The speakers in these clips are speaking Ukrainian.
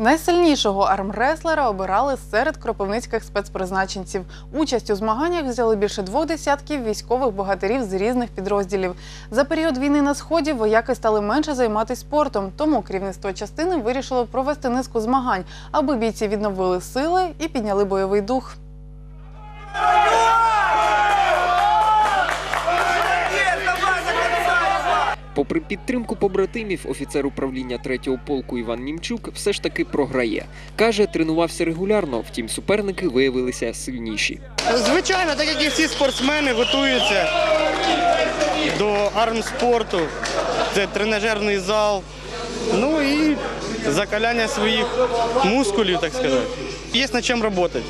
Найсильнішого армреслера обирали серед кропивницьких спецпризначенців. Участь у змаганнях взяли більше двох десятків військових богатирів з різних підрозділів. За період війни на сході вояки стали менше займатися спортом, тому керівництво частини вирішило провести низку змагань, аби бійці відновили сили і підняли бойовий дух. Попри підтримку побратимів, офіцер управління третього полку Іван Німчук все ж таки програє. Каже, тренувався регулярно, втім суперники виявилися сильніші. Звичайно, так як і всі спортсмени готуються до армспорту, це тренажерний зал, ну і закаляння своїх мускулів, так сказати. Є над чим працювати.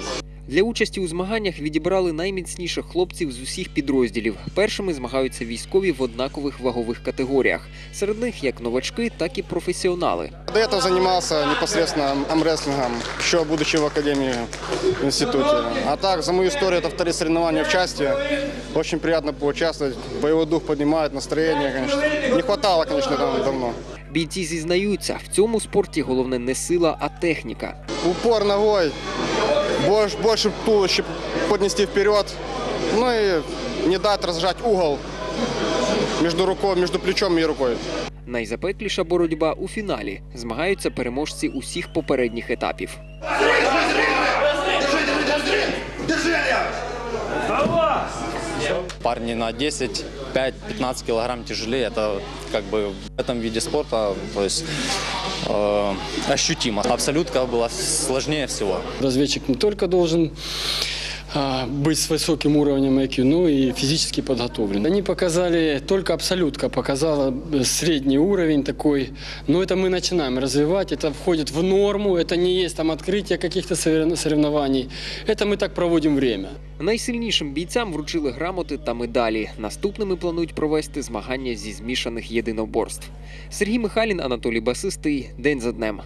Для участі у змаганнях відібрали найміцніших хлопців з усіх підрозділів. Першими змагаються військові в однакових вагових категоріях. Серед них як новачки, так і професіонали. До этого занимался непосредственно амрестлингом, еще будучи в академии в институте. А так, за мою историю, это вторые соревнования в части. Очень приятно поучаствовать, боевой дух поднимает, настроение, конечно. Не хватало, конечно, там давно. Бійці зізнаються, в цьому спорті головне не сила, а техніка. Упор ногой, больше, больше туловище поднести вперед, ну и не дать разжать угол между рукой, между плечом и рукой. Найзапекліша боротьба у фіналі. Змагаються переможці усіх попередніх етапів. Парни на 10, 5, 15 килограмм тяжелее. Это как бы в этом виде спорта, то есть э, ощутимо. Абсолютка была сложнее всего. Разведчик не только должен а, быть с высоким уровнем IQ, но и физически подготовлен. Они показали, только абсолютка показала э, средний уровень такой, но это мы начинаем развивать, это входит в норму, это не есть там открытие каких-то сорев- соревнований, это мы так проводим время. Найсильнішим бійцям вручили грамоти та медалі. Наступними планують провести змагання зі змішаних єдиноборств. Сергій Михайлін, Анатолій Басистий. День за днем.